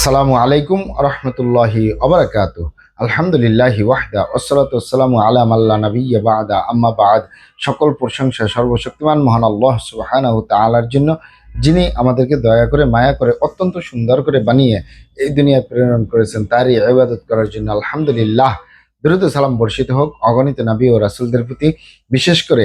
আসসালামু আলাইকুম রহমতুল্লাহি অবরাকাত আলহামদুলিল্লাহি ওয়াহদা ওসলাত আসসালামু আলাম আল্লাহ নবী বাদা, আম্মা বাদ। সকল প্রশংসা সর্বশক্তিমান মহান আল্লাহ সুবহানাহু তাআলার জন্য, যিনি আমাদেরকে দয়া করে, মায়া করে, অত্যন্ত সুন্দর করে বানিয়ে এই দুনিয়ায় প্রেরণ করেছেন, তারই ইবাদত করার জন্য আলহামদুলিল্লাহ। দ্রুত সালাম বর্ষিত হোক, অগণিত নবী ও রাসুলদের প্রতি। বিশেষ করে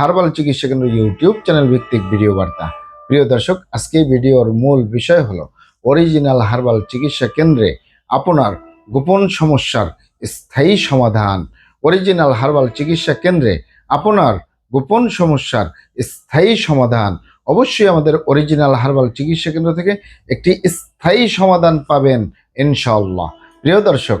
হার্বাল চিকিৎসা কেন্দ্র ইউটিউব চ্যানেল ভিত্তিক ভিডিও বার্তা। প্রিয় দর্শক, আজকে ভিডিওর মূল বিষয় হলো অরিজিনাল হার্বাল চিকিৎসা কেন্দ্রে আপনার গোপন সমস্যার স্থায়ী সমাধান। অরিজিনাল হার্বাল চিকিৎসা কেন্দ্রে আপনার গোপন সমস্যার স্থায়ী সমাধান। অবশ্যই আমাদের অরিজিনাল হার্বাল চিকিৎসা কেন্দ্র থেকে একটি স্থায়ী সমাধান পাবেন, ইনশাআল্লাহ। প্রিয় দর্শক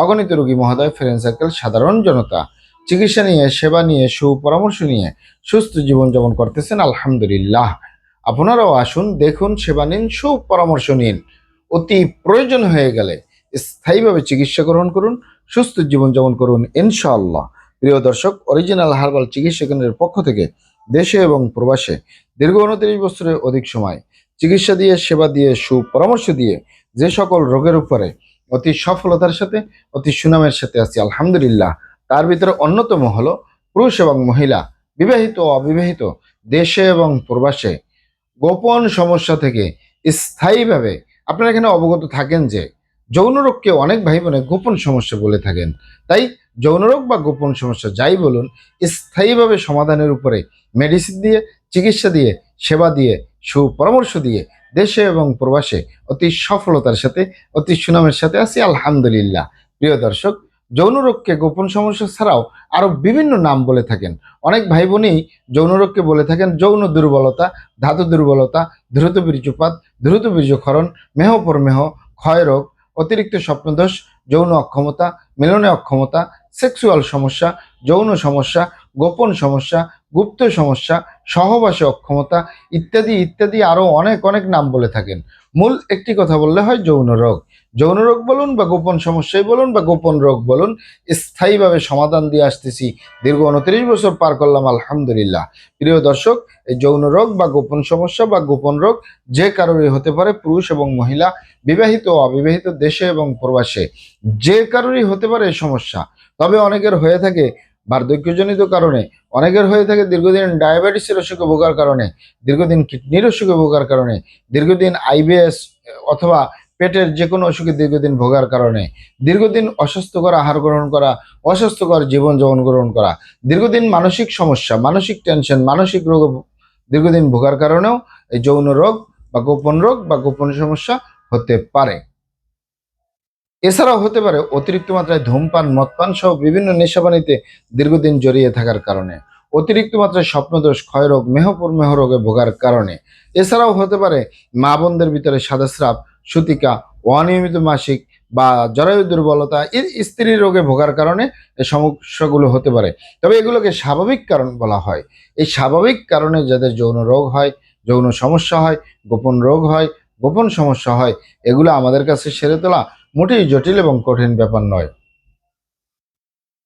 অগণিত রোগী মহোদয়, ফ্রেন্ড সার্কেল, সাধারণ জনতা। চিকিৎসা নিয়ে, সেবা নিয়ে, সুপরামর্শ নিয়ে সুস্থ জীবনযাপন করতেছেন, আলহামদুলিল্লাহ। আপনারাও আসুন, দেখুন, সেবা নিন, সুপরামর্শ নিন। অতি প্রয়োজন হয়ে গেলে স্থায়ীভাবে চিকিৎসা গ্রহণ করুন, সুস্থ জীবনযাপন করুন, ইনশাআল্লাহ। প্রিয় দর্শক অরিজিনাল হার্বাল চিকিৎসা কেন্দ্রের পক্ষ থেকে দেশে এবং প্রবাসে দীর্ঘ উনত্রিশ বছরের অধিক সময় চিকিৎসা দিয়ে, সেবা দিয়ে, সুপরামর্শ দিয়ে যে সকল রোগের উপরে অতি সফলতার সাথে, অতি সুনামের সাথে আছি, আলহামদুলিল্লাহ। তার ভিতরে অন্যতম হলো পুরুষ এবং মহিলা, বিবাহিত ও অবিবাহিত, দেশে এবং প্রবাসে। গোপন সমস্যা থেকে স্থায়ীভাবে আপনারা এখানে অবগত থাকেন যে, যৌন রোগকে অনেক ভাই বোনে গোপন সমস্যা বলে থাকেন। তাই যৌন রোগ বা গোপন সমস্যা যাই বলুন, স্থায়ীভাবে সমাধানের উপরে মেডিসিন দিয়ে, চিকিৎসা দিয়ে, সেবা দিয়ে সুপরামর্শ দিয়ে দেশে এবং প্রবাসে অতি সফলতার সাথে, অতি সুনামের সাথে আছি, আলহামদুলিল্লাহ। প্রিয় দর্শক যৌনরোগকে গোপন সমস্যা ছাড়াও আরও বিভিন্ন নাম বলে থাকেন। অনেক ভাই বোনই যৌন রোগকে বলে থাকেন, যৌন দুর্বলতা, ধাতু দুর্বলতা, দ্রুত বীর্যপাত, দ্রুত বীর্যক্ষরণ, মেহ পরমেহ ক্ষয় রোগ, অতিরিক্ত স্বপ্নদোষ, যৌন অক্ষমতা, মিলনে অক্ষমতা, সেক্সুয়াল সমস্যা, যৌন সমস্যা, গোপন সমস্যা গুপ্ত সমস্যা, সহবাসে অক্ষমতা ইত্যাদি ইত্যাদি আরও অনেক অনেক নাম বলে থাকেন। মূল একটি কথা বললে হয় যৌন রোগ। যৌন রোগ বলুন বা গোপন সমস্যাই বলুন বা গোপন রোগ বলুন, স্থায়ীভাবে সমাধান দিয়ে আসতেছি। দীর্ঘ উনত্রিশ বছর পার করলাম, আলহামদুলিল্লাহ। প্রিয় দর্শক, এই যৌন রোগ বা গোপন সমস্যা বা গোপন রোগ যে কারোরই হতে পারে, পুরুষ এবং মহিলা, বিবাহিত ও অবিবাহিত দেশে এবং প্রবাসে, যে কারোরই হতে পারে এই সমস্যা। তবে অনেকের হয়ে থাকে বার্ধক্যজনিত কারণে, অনেকের হয়ে থাকে দীর্ঘদিন ডায়াবেটিসের অসুখে ভোগার কারণে, দীর্ঘদিন কিডনির অসুখে ভোগার কারণে, দীর্ঘদিন আইবিএস অথবা পেটের যে কোনো অসুখে দীর্ঘদিন ভোগার কারণে, দীর্ঘদিন অস্বাস্থ্যকর আহার গ্রহণ করা, অস্বাস্থ্যকর জীবনযাপন গ্রহণ করা, দীর্ঘদিন মানসিক সমস্যা, মানসিক টেনশন, মানসিক রোগ দীর্ঘদিন ভোগার কারণেও এই যৌন রোগ বা গোপন রোগ বা গোপন সমস্যা হতে পারে। এছাড়াও হতে পারে অতিরিক্ত মাত্রায় ধূমপান, মদপান সহ বিভিন্ন নেশাবানিতে দীর্ঘদিন জড়িয়ে থাকার কারণে। অতিরিক্ত মাত্রায় স্বপ্নদোষ, ক্ষয়রোগ, মেহপুর মেহ রোগে ভোগার কারণে। এছাড়াও হতে পারে মা বোনদের ভিতরে সাদাস্রাব, সুতিকা, অনিয়মিত মাসিক বা জরায়ু দুর্বলতা স্ত্রী রোগে ভোগার কারণে এই সমস্যাগুলো হতে পারে। তবে এগুলোকে স্বাভাবিক কারণ বলা হয়। এই স্বাভাবিক কারণে যাদের যৌন রোগ হয়, যৌন সমস্যা হয়, গোপন রোগ হয় গোপন সমস্যা হয়, এগুলো আমাদের কাছে সেরে তোলা মোটেই জটিল এবং কঠিন ব্যাপার নয়।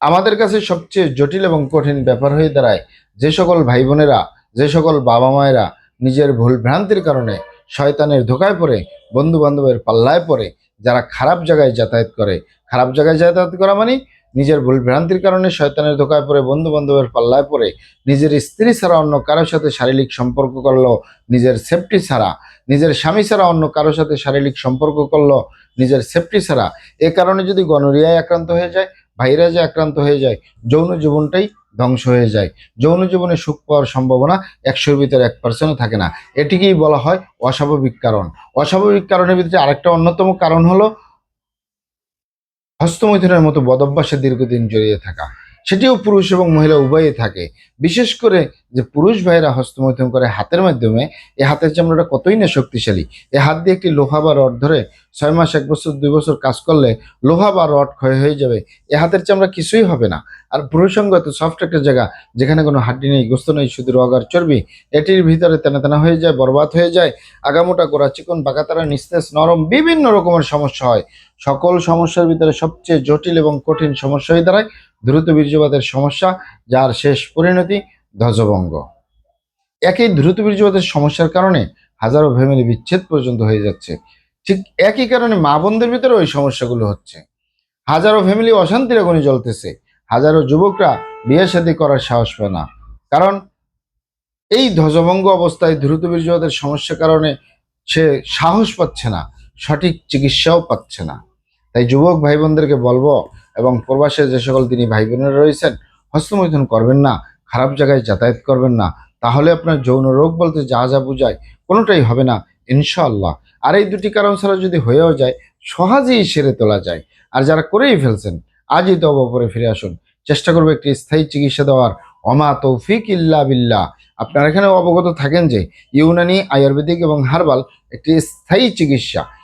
আমাদের কাছে সবচেয়ে জটিল এবং কঠিন ব্যাপার হয়ে দাঁড়ায় যে সকল ভাই বোনেরা যে সকল বাবা মায়েরা নিজের ভুল ভ্রান্তির কারণে শয়তানের ধোকায় পড়ে বন্ধু বান্ধবের পাল্লায় পড়ে, যারা খারাপ জায়গায় যাতায়াত করে। খারাপ জায়গায় যাতায়াত করা মানে নিজের ভুল ভ্রান্তির কারণে শয়তানের ধোকায় পড়ে বন্ধু বান্ধবের পাল্লায় পড়ে নিজের স্ত্রী ছাড়া অন্য কারোর সাথে শারীরিক সম্পর্ক করল নিজের সেফটি ছাড়া, নিজের স্বামী ছাড়া অন্য কারোর সাথে শারীরিক সম্পর্ক করল নিজের সেফটি ছাড়া। এ কারণে যদি গনোরিয়ায় আক্রান্ত হয়ে যায় ভাইরাজে আক্রান্ত হয়ে যায়, যৌন জীবনটাই ধ্বংস হয়ে যায়। যৌন জীবনে সুখ পাওয়ার সম্ভাবনা একশোর ভিতরে এক পার্সেন্টও থাকে না। এটিকেই বলা হয় অস্বাভাবিক কারণ। অস্বাভাবিক কারণের ভিতরে আরেকটা অন্যতম কারণ হলো হস্তমৈথুনের মতো বদভ্যাসে দীর্ঘদিন জড়িয়ে থাকা। সেটিও পুরুষ এবং মহিলা উভয়ই থাকে। বিশেষ করে যে পুরুষ ভাইরা হস্তমৈথুন করে হাতের মাধ্যমে এই হাতের চামড়াটা কতই না শক্তিশালী। এই হাত দিয়ে একটি লোহা বা রড ধরে ছয় মাস, এক বছর, দুই বছর কাজ করলে লোহা বা রড ক্ষয় হয়ে যাবে। এ হাতের চামড়া কিছুই হবে না। আর পুরুষঙ্গ এত সফট একটা জায়গা, যেখানে কোনো হাড্ডি নেই, গোস্ত নেই, শুধু রগ আর চর্বি, এটির ভিতরে তেনা তেনা হয়ে যায়, বরবাদ হয়ে যায়। আগামোটা গোড়া চিকন বাঁকাতারা নিস্তেজ, নরম বিভিন্ন রকমের সমস্যা হয়। সকল সমস্যার ভিতরে সবচেয়ে জটিল এবং কঠিন সমস্যা হয়ে দাঁড়ায় দ্রুত বীর্যপাতের সমস্যা, যার শেষ পরিণতি ধ্বজভঙ্গ। একই দ্রুত বীর্যপাতের সমস্যার কারণে হাজারো ফ্যামিলি বিচ্ছেদ পর্যন্ত হয়ে যাচ্ছে। ঠিক একই কারণে মা বোনদের ভিতরে ওই সমস্যাগুলো হচ্ছে। হাজারো ফ্যামিলি অশান্তির আগুনে জ্বলতেছে। হাজারো যুবকরা বিয়ে শাদী করার সাহস পায় না। কারণ এই ধ্বজভঙ্গ অবস্থায় দ্রুত বীর্যপাতের সমস্যার কারণে সে সাহস পাচ্ছে না, সঠিক চিকিৎসাও পাচ্ছে না। তাই যুবক ভাই বোনদেরকে বলব এবং প্রবাসে যে সকল তিনি ভাই বোনেরা রয়েছেন, হস্তমৈথুন করবেন না, খারাপ জায়গায় যাতায়াত করবেন না, তাহলে আপনার যৌন রোগ বলতে যা যা বোঝায় কোনোটাই হবে না, ইনশাআল্লাহ। আর এই দুটি কারণ ছাড়া যদি হয়েও যায়, সহজেই সেরে তোলা যায়। আর যারা করেই ফেলছেন, আজই তো অবপরে ফিরে আসুন। চেষ্টা করব একটি স্থায়ী চিকিৎসা দেওয়ার। অমা তৌফিক ইল্লা বিল্লাহ। আপনারা এখানে অবগত থাকেন যে ইউনানি, আয়ুর্বেদিক এবং হার্বাল একটি স্থায়ী চিকিৎসা।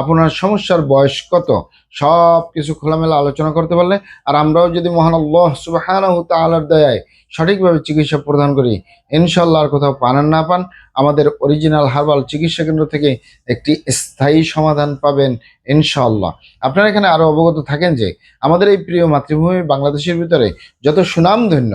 আপনার সমস্যার বয়স কত? সব কিছু খোলামেলা আলোচনা করতে পারলে, আর আমরাও যদি মহান আল্লাহ সুবাহানাহু তাআলার দয়ায় সঠিকভাবে চিকিৎসা প্রদান করি ইনশাল্লাহ আর কোথাও পান না পান, আমাদের অরিজিনাল হার্বাল চিকিৎসা কেন্দ্র থেকে একটি স্থায়ী সমাধান পাবেন ইনশাল্লাহ আপনারা এখানে আরও অবগত থাকেন যে, আমাদের এই প্রিয় মাতৃভূমি বাংলাদেশের ভিতরে যত সুনামধন্য